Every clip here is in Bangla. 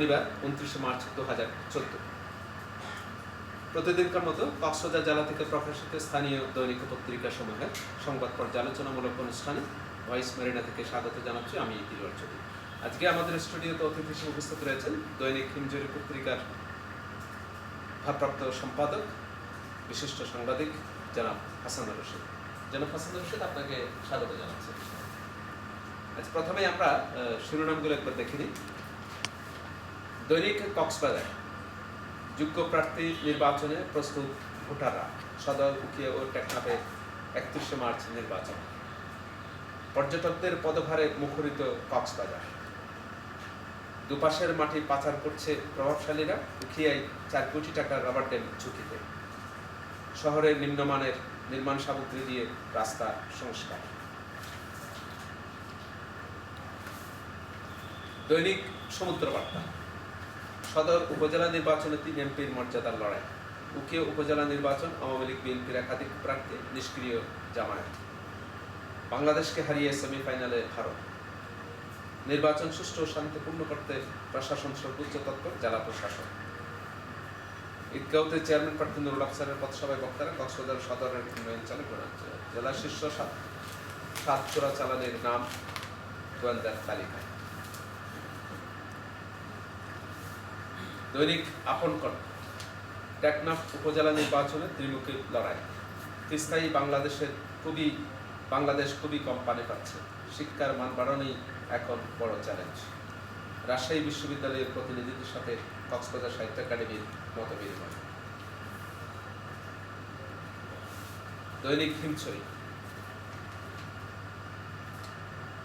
শনিবার, উনত্রিশে মার্চ দু হাজার চোদ্দ। প্রতিদিনকার মতো কক্সবাজার জেলা থেকে প্রকাশিত স্থানীয় দৈনিক পত্রিকা সমূহের সংবাদ পর্যালোচনামূলক অনুষ্ঠানে ভয়েস মেরিনা থেকে স্বাগত জানাচ্ছি আমি চৌধুরী। আজকে আমাদের স্টুডিওতে অতিথি হিসেবে উপস্থিত রয়েছেন দৈনিক হিমজুরি পত্রিকার ভারপ্রাপ্ত সম্পাদক, বিশিষ্ট সাংবাদিক জনাব হাসানুর রশিদ। জনাব হাসানুর রশিদ, আপনাকে স্বাগত জানাচ্ছি। আজ প্রথমে আমরা শিরোনামগুলো একবার দেখে নিই। দৈনিক কক্সবাজার, যোগ্য প্রার্থী নির্বাচনে প্রস্তুত ভোটাররা, সদর উকিয়া ও টেকনাফে একত্রিশে মার্চ নির্বাচন। পর্যটকদের পদভারে মুখরিত কক্সবাজার। দুপাশের মাটি পাচার করছে প্রভাবশালীরা, উখিয়ায় চার কোটি টাকার রাবার ড্যাম ঝুঁকিতে। শহরের নিম্নমানের নির্মাণ সামগ্রী দিয়ে রাস্তা সংস্কার। দৈনিক সমুদ্র বার্তা সদর উপজেলা নির্বাচনে তিন এমপির মর্যাদার লড়াই। উকিয়া উপজেলা নির্বাচন আওয়ামী লীগ বিএনপির একাধিক প্রার্থী নিষ্ক্রিয় জামায়াত। বাংলাদেশকে হারিয়ে সেমিফাইনালে ভারত। নির্বাচন সুষ্ঠু ও শান্তিপূর্ণ করতে প্রশাসন সর্বোচ্চ তৎপর জেলা প্রশাসন ঈদগাঁওতে চেয়ারম্যান প্রার্থী নুরুল আফসারের পথসভায় বক্তারা কক্সবাজার সদরের উন্নয়ন চালু করেন জেলার শীর্ষ সাত চোরা চালানের নাম গোয়েন্দার তালিকায়। দৈনিক আপন কর টেকনাফ উপজেলা নির্বাচনে ত্রিমুখী লড়াই। তিস্তাই বাংলাদেশের খুবই, বাংলাদেশ খুবই কম পানি পাচ্ছে। শিক্ষার মান বাড়ানোই এখন বড় চ্যালেঞ্জ রাজশাহী বিশ্ববিদ্যালয়ের প্রতিনিধিদের সাথে কক্সবাজার সাহিত্য একাডেমির মত বিনিময়। দৈনিক হিমছড়ি।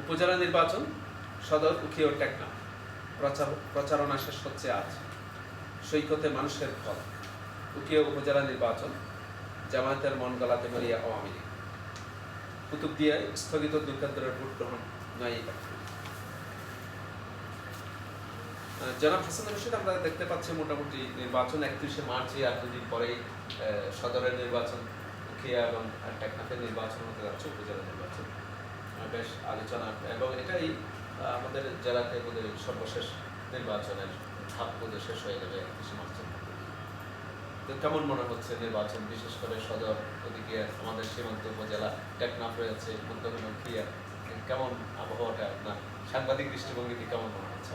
উপজেলা নির্বাচন সদর উখিয়া প্রচার, প্রচারণা শেষ হচ্ছে আজ। সৈকতে মানুষের ফল উকিয়া উপজেলা নির্বাচন জামায়াতের মন গলাতে মরিয়া আওয়ামী লীগ। কুতুবদিয়ায় স্থগিত দুর্গান্তরের ভোট গ্রহণ নয় জনাব হাসান রশিদ আমরা দেখতে পাচ্ছি মোটামুটি নির্বাচন একত্রিশে মার্চে আর দুদিন আহ, সদরের নির্বাচন উখিয়া এবং টেকনাফের নির্বাচন হতে যাচ্ছে উপজেলা নির্বাচন। বেশ আলোচনা এবং এটাই আমাদের জেলাতে বোধহয় সর্বশেষ নির্বাচনের ধাপ বোধহয় শেষ হয়ে যাবে একত্রিশে মার্চের। তো কেমন মনে হচ্ছে নির্বাচন? বিশেষ করে সদর ওদিকে আমাদের সীমান্ত উপজেলা টেকনাফ রয়েছে মধ্যমে উখিয়া কেমন আবহাওয়াটা আপনার? সাংবাদিক দৃষ্টিভঙ্গিতে কেমন মনে হচ্ছে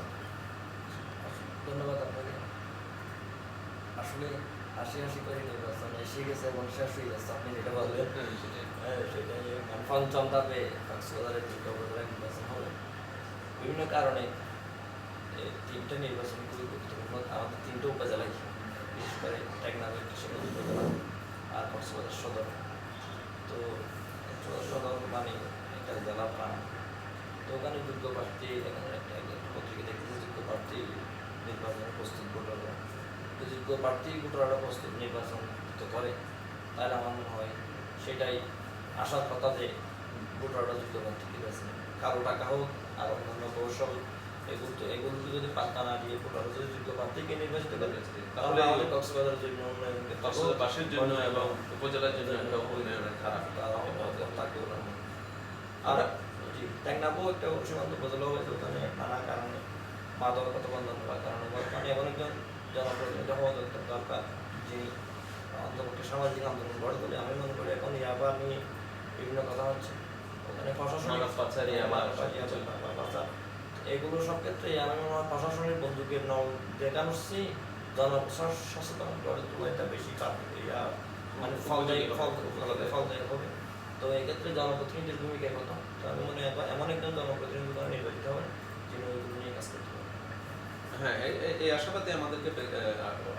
ধন্যবাদ আপনাকে। আসলে হাসি হাসি করে নির্বাচন এসে গেছে এবং শেষ হয়ে গেছে আপনি যেটা বললেন। হ্যাঁ, সেটাই। পঞ্চম ধাপে কক্সবাজারের দুটো উপজেলা নির্বাচন হবে। বিভিন্ন কারণে তিনটে নির্বাচন খুবই গুরুত্বপূর্ণ আমাদের তিনটে উপজেলায় বিশেষ করে টেকনাফের কৃষিগঞ্জ উপজেলা আর কক্সবাজার সদর। তো সদর মানে একটা জেলা প্রাণ। তো ওখানে যোগ্য প্রার্থী, এখানে একটা পত্রিকা দেখতেছি যোগ্য প্রার্থী নির্বাচনে প্রস্তুত ভোটাররা। তো যোগ্য প্রার্থী ভোটাররা প্রস্তুত নির্বাচন তো করে, তাহলে আমার মনে হয় সেটাই আসার কথা যে ভোটাররা যোগ্য প্রার্থী নির্বাচন কারও টাকা হোক আর অন্যান্য কৌশল এগুলো তো যদি পাত্তা না দিয়ে ভোটাররা যদি যোগ্য প্রার্থীকে নির্বাচিত করে তাহলে আমাদের কক্সবাজার জন্য উন্নয়ন জন্য এবং উপজেলার জন্য একটা উন্নয়নের ধারা থাকবে আর টেকনাফও একটা সীমান্ত উপজেলা হয়েছে ওখানে নানা কারণে মাদকতা বন্ধন হওয়ার কারণে। বর্তমানে এমন একজন জনপ্রতিনিধি হওয়া দরকার দরকার যিনি অন্তর্পক্ষে সামাজিক আন্দোলন গড়ে তোলে। আমি মনে করি এখন ইয়াবা নিয়ে বিভিন্ন কথা হচ্ছে। ওখানে প্রশাসন পাচারি, পাচার এগুলো সব ক্ষেত্রে আমি মনে হয় প্রশাসনের বন্দুকের নল দেখানোর চেয়ে জনসচেতন গড়ে তোলা এটা বেশি মানে ফলদায়ী ফল ফলদায়ী হবে। তো এক্ষেত্রে জনপ্রতিনিধির ভূমিকা কত তো আমি মনে হয় এমন একজন জনপ্রতিনিধি দ্বারা নির্বাচিত হবেন যিনি ওইগুলো নিয়ে কাজ করতে পারেন হ্যাঁ এই আশাবাদে আমাদেরকে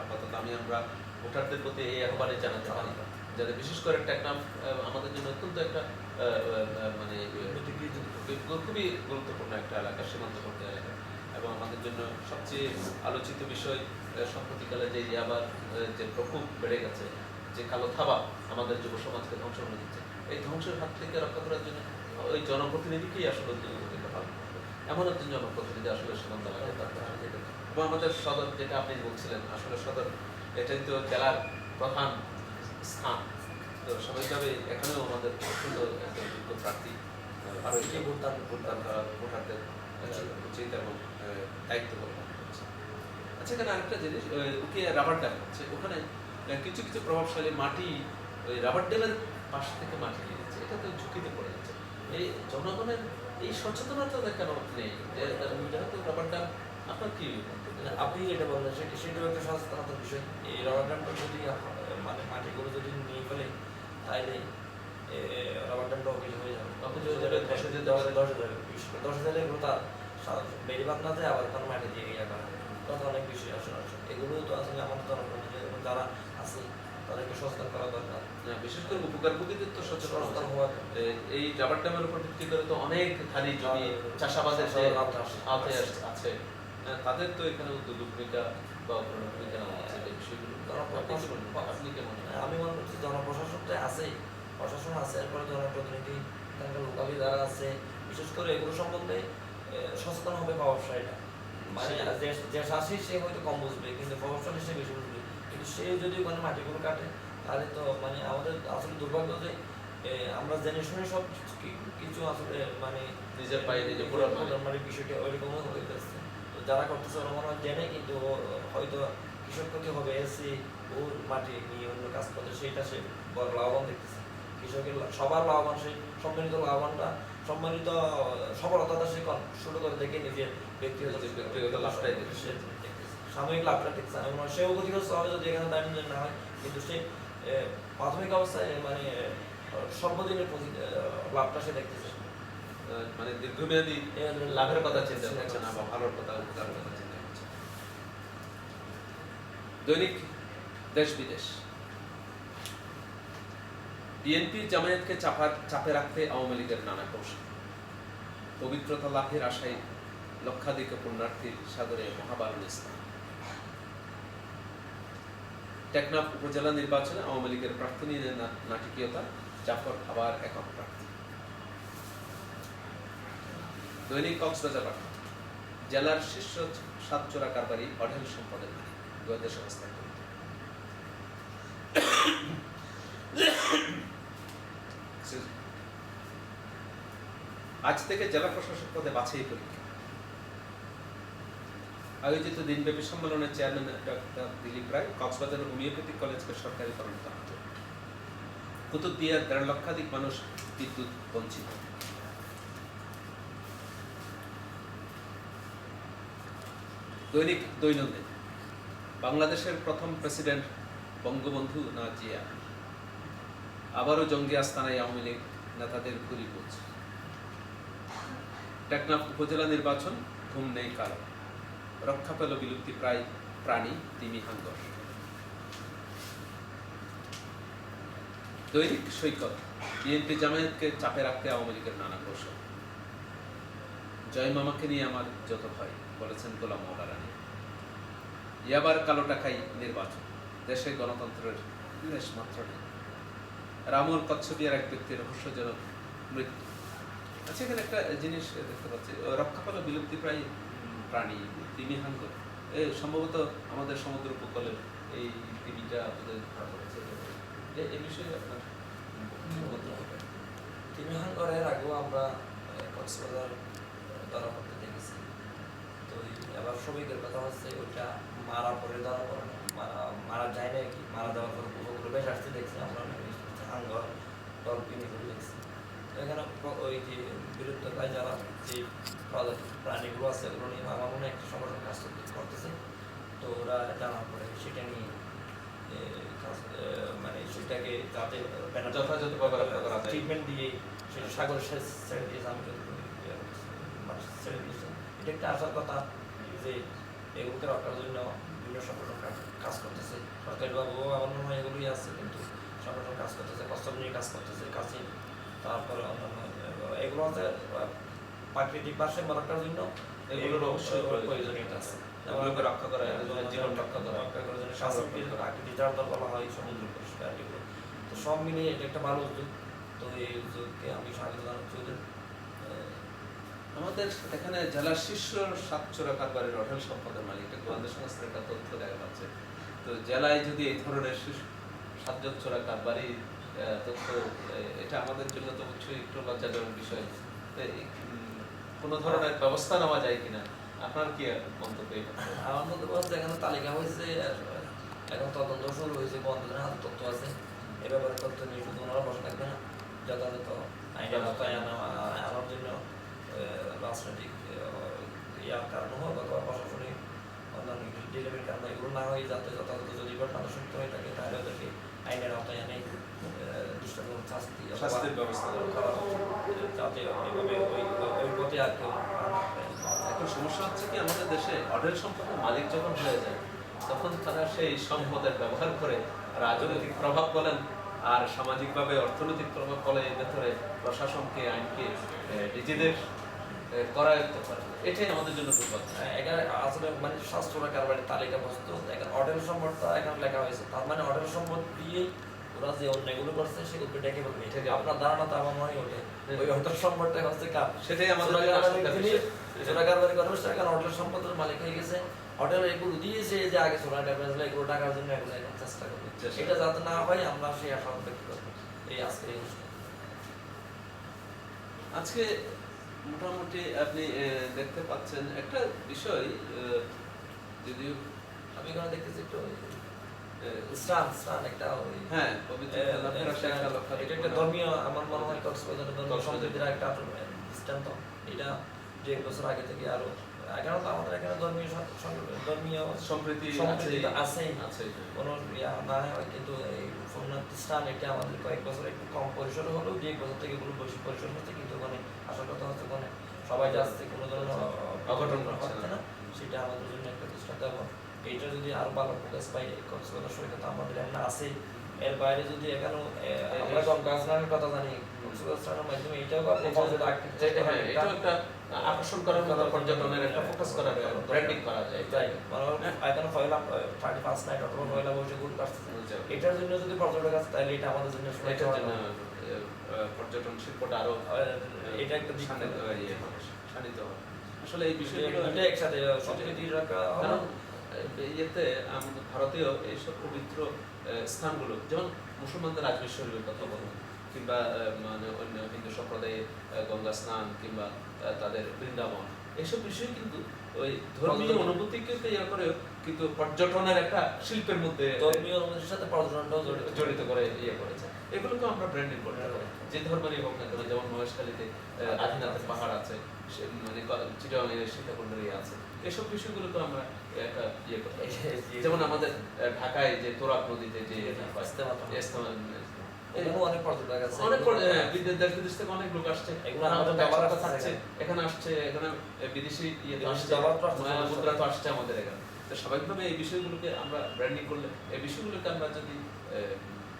আপাতত আমি আমরা ভোটারদের প্রতি এই আহ্বানে জানাতে পারি। যাতে বিশেষ করে টেকনাফ আমাদের জন্য অত্যন্ত একটা মানে খুবই গুরুত্বপূর্ণ একটা এলাকা সীমান্তবর্তী এলাকা। এবং আমাদের জন্য সবচেয়ে আলোচিত বিষয় সম্প্রতিকালে যে আবার যে প্রকোপ বেড়ে গেছে যে কালো থাবা আমাদের যুব সমাজকে ধ্বংস করে দিচ্ছে এই ধ্বংসের হাত থেকে রক্ষা করার জন্য ওই জনপ্রতিনিধিকেই আসলে উদ্যোগী পালন করবে এমন একজন জনপ্রতিনিধি আসলে সীমান্ত এলাকায় দরকার এবং আমাদের সদর যেটা আপনি বলছিলেন আসলে সদর এটাই তো জেলার প্রধান স্থান। তো স্বাভাবিকভাবে এখানেও আমাদের সুন্দর একজন যোগ্য প্রার্থী আরও কি ভোটদান ভোটদান করা ভোটারদের উচিত। এবং দায়িত্ব বলে মনে করছে। আচ্ছা এখানে আরেকটা জিনিস ওকে রাবার ড্যাম হচ্ছে। ওখানে কিছু কিছু প্রভাবশালী মাটি ওই রাবার ড্যামের পাশ থেকে মাটি নিয়ে যাচ্ছে এটা তো ঝুঁকিতে পড়ে যাচ্ছে। এই জনগণের এই সচেতনতা কেন নেই? যেহেতু রাবার ড্যাম। আপনার কি? আপনি যেটা বললেন সেটা সেটাও একটা সচেতনতার বিষয়। এই রাবার ড্যামটা যদি মানে যদি নিয়ে ফেলে তাহলে এ, অকেজ হয়ে যাবে অকেজ হয়ে যাবে, ধসে যেতে দশ পারে। দশ হাজার দশ হাজার এগুলো তার বেরিবাদ না যায় আবার মাটি দিয়ে ইয়ে করা অনেক আসলে আছে এগুলো তো আসলে আমাদের জনগণ যে যারা আছে তাদেরকে সচেতন করা দরকার। বিশেষ করে উপকারভোগীদের তো সচেতন হওয়া এই রাবার ড্যামের উপর ভিত্তি করে তো অনেক খালি জমি চাষাবাদের আওতায় আসে। আওতায় আস- আছে। হ্যাঁ, তাদের তো এখানে উদ্যোগ ভূমিকা বা ভূমিকা নেওয়া উচিত এই বিষয়গুলো। জনপ্রশাসন তো আছে প্রশাসন আছে এরপরে জনপ্রতিনিধি এখানকার লোকালি যারা আছে বিশেষ করে এগুলো সম্বন্ধে সচেতন হবে ব্যবসায়ীরা। মানে যে চাষি সে হয়তো কম বুঝবে কিন্তু প্রভাবশালী সে বেশি বুঝবে। কিন্তু সে যদি ওখানে মাটিগুলো কাটে তাহলে তো মানে আমাদের আসলে দুর্ভাগ্য যে আমরা জেনে শুনে সব কিছু আসলে মানে নিজের পায়ে নিজে মানে বিষয়টা ওইরকমও হয়ে যাচ্ছে তো যারা করতেছে ওরা মনে হয় জেনে কিন্তু হয়তো কৃষক ক্ষতি হবে এসে ওর মাটি নিয়ে অন্য কাজ করতে সেইটা সে বড় লাভবান দেখতেছে। কৃষকের সবার লাভবান সেই সম্মানিত লাভবানটা সম্মানিত সফলতাটা সে শুরু করে দেখে নিজের ব্যক্তিগত ব্যক্তিগত লাভটাই দেখতেছে। সাময়িক লাভটা দেখছে আমি মনে হয় সেও ক্ষতিগ্রস্ত হবে যদি এখানে দাঁড়িয়ে না হয়। কিন্তু সে প্রাথমিক অবস্থায় মানে সর্বদিনের লাভটা সে দেখতেছে। মানে দীর্ঘমেয়াদী লাভের কথা চিন্তা চিন্তা করছে না বা ভালোর কথা উপকারের কথা চিন্তা করছে দৈনিক দেশ বিদেশ বিএনপি জামায়াতকে চাপা, চাপে রাখতে আওয়ামী লীগের নানা কৌশল। পবিত্রতা লাভের আশায় লক্ষাধিক পুণ্যার্থীর সাগরে মহাবারণ স্নান টেকনাফ উপজেলা নির্বাচনে আওয়ামী লীগের প্রার্থী নিয়ে নাটকীয়তা, জাফর আবার একক প্রার্থী। দৈনিক কক্সবাজার বার্তা জেলার শীর্ষ সাত চোরা কারবারি অঢেল সম্পদের মালিক। গোয়েন্দা সংস্থার আজ থেকে জেলা প্রশাসক পদে বাছাই পরীক্ষা আয়োজিত দিনব্যাপী সম্মেলনের চেয়ারম্যান ডক্টর দিলীপ রায়, কক্সবাজারের হোমিওপ্যাথিক কলেজকে সরকারিকরণ করা কুতুবদিয়ার দেড় লক্ষাধিক মানুষ বিদ্যুৎ বঞ্চিত। দৈনিক দৈনন্দিন, বাংলাদেশের প্রথম প্রেসিডেন্ট বঙ্গবন্ধু না জিয়া আবারও জঙ্গি আস্তানায় আওয়ামী লীগ নেতাদের ঘুরিপুজ টেকনাফ উপজেলা নির্বাচন ঘুম নেই কারও। রক্ষা পেল বিলুপ্তি প্রায় প্রাণী তিমি হাঙ্গর। দৈনিক সৈকত, বিএনপি জামায়াতকে চাপে রাখতে আওয়ামী লীগের নানা কৌশল। জয় মামাকে নিয়ে আমার যত ভয়, বলেছেন গোলাম মৌলারানী ইয়াবার কালো টাকাই নির্বাচন, দেশে গণতন্ত্রের লেশ মাত্র নেই। রামুর কচ্ছপিয়ার এক ব্যক্তির রহস্যজনক মৃত্যু। আচ্ছা এখানে একটা জিনিস দেখতে পাচ্ছি। ও রক্ষা পেল বিলুপ্তি প্রায় প্রাণী তিমি হাঙ্গ এ সম্ভবত আমাদের সমুদ্র উপকূলের এই তিমিটা ওদের ধরা পড়েছে এ- এই বিষয়ে আপনার হবে? আগেও আমরা কক্সবাজার ধরা পড়তে দেখেছি। তো এবার শ্রমিকের কথা হচ্ছে ওইটা মারা পরে ধরা পড়ে না। মারা মারা যায় না কি? মারা যাওয়ার পর উপকূলে বেশ আসতে দেখছি আমরা। হাঙ্গর ডলফিন এগুলো দেখছি। এখানে ওই যে বিলুপ্তপ্রায় যারা যে প্রাণীগুলো আছে ওগুলো নিয়ে আমার মনে হয় একটা সংগঠন কাজ করতে- করতেছে। তো ওরা জানার পরে সেটা নিয়ে মানে সেটাকে যাতে যথাযথভাবে। ট্রিটমেন্ট দিয়ে সেটা সাগরে ছেড়ে দিয়েছে আমি ইয়ে মানে ছেড়ে দিয়েছে। এটা একটা আসার কথা যে এগুলোকে রক্ষার জন্য বিভিন্ন সংগঠন কাজ- করতেছে। সরকারিভাবেও আমার মনে হয় এগুলোই আছে কিন্তু সংগঠন কাজ করতেছে কষ্টম নিয়ে কাজ করতেছে কাছে তারপরে অন্যান্য এগুলো হচ্ছে প্রাকৃতিক ভারসাম্য জন্য এগুলোর অবশ্যই প্রয়োজনীয়তা আছে। এগুলোকে রক্ষা করা, জীবন রক্ষা করা। রক্ষা করার জন্য যার বলা হয় সমুদ্র এগুলো। তো সব মিলিয়ে এটা একটা ভালো উদ্যোগ। তো এই উদ্যোগকে আমি স্বাগত জানাচ্ছি আমাদের এখানে জেলার শীর্ষ সাতচোরা কারবারের অঢেল সম্পদের মালিক একটা গোয়েন্দা সংস্থার একটা তথ্য দেখা যাচ্ছে। তো জেলায় যদি এই ধরনের সাতজন চোরা কারবারি তথ্য এটা আমাদের জন্য তো অবশ্যই একটু লজ্জাজনক বিষয়। কোনো ধরনের ব্যবস্থা নেওয়া যায় কিনা? আপনার কি মন্তব্য আমার মধ্যে বলতে এখানে তালিকা হয়েছে এখন তদন্ত শুরু হয়েছে বন্ধুদের হাতে তথ্য আছে। এ ব্যাপারে তথ্য নিয়ে শুধু ওনারা বসে থাকবে না যথাযথ আইনের আওতায় আনা আনার জন্য রাজনৈতিক ইয়ার কারণ হোক অথবা প্রশাসনিক অন্যান্য ডিলেমের কারণে এগুলো না হয়ে যাতে যথাযথ যদি ঘটনা দূষিত হয়ে থাকে তাহলে ওদেরকে আইনের আওতায় এনে দৃষ্টান্তমূলক শাস্তি শাস্তির ব্যবস্থা যাতে এইভাবে ওই ওই- পথে আর কেউ। এখন সমস্যা হচ্ছে কি আমাদের দেশে অঢেল সম্পদের মালিক যখন হয়ে যায় তখন তারা সেই সম্পদের ব্যবহার করে রাজনৈতিক প্রভাব বলেন আর সামাজিকভাবে অর্থনৈতিক প্রভাব বলে এর ভেতরে প্রশাসনকে আইনকে নিজেদের করায়ত্ত করে এটাই আমাদের জন্য হ্যাঁ, এখানে আসলে মানে স্বাস্থ্য কারবারের তালিকা প্রস্তুত। এখানে হোটেল সম্পদটা এখানে লেখা হয়েছে। তার মানে হোটেল সম্পদ দিয়ে ওরা যে অন্যায়গুলো করছে সেগুলো ডেকে বলবে ডেকে আপনার ধারণা তো আমার মনে ওঠে। ওই হোটেল সম্পদটা হচ্ছে কার? সেটাই আমাদের চোরা কারবারি করে বসে এখানে হোটেল সম্পদের মালিক হয়ে গেছে। হোটেল এগুলো দিয়েছে যে আগে চোরা কারবারি এগুলো টাকার জন্য এগুলো এখন চেষ্টা করবে। এটা যাতে না হয় আমরা সেই আশা ব্যক্ত করব। এই অনুষ্ঠানে। আজকে মোটামুটি আপনি দেখতে পাচ্ছেন একটা বিষয় যদিও আমি এখানে দেখতেছি একটু স্নান স্নান একটা হ্যাঁ এটা একটা ধর্মীয় আমার মনে হয় কক্সবাজারের ধর্মীয় সম্প্রীতির একটা দৃষ্টান্ত এটা যে বছর আগে থেকে আরও এখানে আমাদের এখানে ধর্মীয় ধর্মীয় সম্প্রীতি আছেই। আছেই কোনো ইয়া না কিন্তু এই স্থান এটা আমাদের কয়েক বছর একটু কম পরিসরে হলেও যে বছর থেকে এগুলো বেশি পরিসর হচ্ছে কিন্তু ওখানে আসার কথা হচ্ছে ওখানে সবাই যাচ্ছে কোনো ধরনের অঘটন অঘটন ঘটছে না। সেটা আমাদের জন্য একটা দৃষ্টান্ত এবং এইটা যদি আরও ভালো ফোকাস পাই কক্সবাজার সৈকত আমাদের এখানে আছে এর বাইরে যদি এখানে আমরা গঙ্গাস্নানের কথা জানি কক্সবাজার মাধ্যমে এটাও হ্যাঁ, এটাও একটা আকর্ষণ করার মতো পর্যটনের একটা ফোকাস করার ব্র্যান্ডিং করা যায়। তাই মানে এখানে পয়লা থার্টি ফার্স্ট নাইট অথবা পয়লা বৈশাখ ঘুরতে আসছে এটার জন্য যদি পর্যটক আছে তাহলে এটা আমাদের জন্য এটার জন্য পর্যটন শিল্পটা আরও এটা একটা দিক শানিত ইয়ে হবে, আসলে এই বিষয়গুলো দুইটা একসাথে সম্প্রীতি রাখা কারণ ইয়েতে আমাদের ভারতীয় এইসব পবিত্র স্থানগুলো যেমন মুসলমানদের শরীফের কথা বলুন কিংবা মানে অন্য হিন্দু সম্প্রদায়ে গঙ্গা স্নান কিংবা তাদের বৃন্দাবন এইসব বিষয় কিন্তু ওই ধর্মীয় পর্যটন। অনুভূতিকে তো ইয়ে করে কিন্তু পর্যটনের একটা শিল্পের মধ্যে ধর্মীয় অনুভূতির সাথে পর্যটনটাও জড়িত। করে ইয়ে করেছে। এগুলোকে আমরা ব্র্যান্ডিং করতে পারি। যে ধর্মেরই হোক না কেন যেমন মহেশখালীতে আহ, আদিনাথের পাহাড় আছে সে মানে চিটাগাঙের সীতাকুণ্ডের ইয়ে আছে। এসব বিষয়গুলোকে আমরা একটা ইয়ে করতে যেমন আমাদের ঢাকায় যে তোরাব নদীতে যে ইস্তেমা তো। অনেক পর্যটক আছে। অনেক বিদেশ দেশ বিদেশ থেকে অনেক লোক আসছে। আমাদের আমাদের থাকছে এখানে। আসছে এখানে বিদেশি তো বিদেশি আসছে ব্যবহার তো আসছে, মুদ্রা তো আসছে আমাদের এখানে। তো স্বাভাবিকভাবে এই বিষয়গুলোকে আমরা ব্র্যান্ডিং করলে এই বিষয়গুলোকে আমরা যদি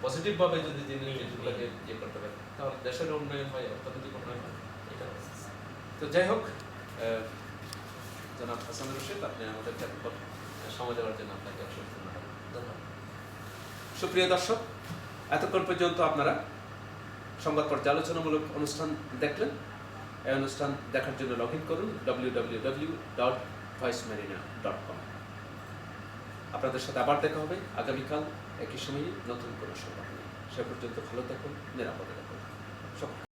পজিটিভ ভাবে যদি জিনিসগুলোকে ইয়ে করতে পারি তাহলে দেশের উন্নয়ন হয় অর্থনৈতিক উন্নয়ন হয় এটা তো যাই হোক জনাব হাসান রশিদ আপনি এতক্ষণ সময় দেওয়ার জন্য আপনাকে অসংখ্য ধন্যবাদ। সুপ্রিয় দর্শক এতক্ষণ পর্যন্ত আপনারা সংবাদ পর্যালোচনামূলক অনুষ্ঠান দেখলেন। এই অনুষ্ঠান দেখার জন্য লগ ইন করুন W W W dot Marina dot com আপনাদের সাথে আবার দেখা হবে আগামীকাল একই সময়ে নতুন কোনো সংবাদ সে পর্যন্ত ভালো থাকুন, নিরাপদে থাকুন। সকল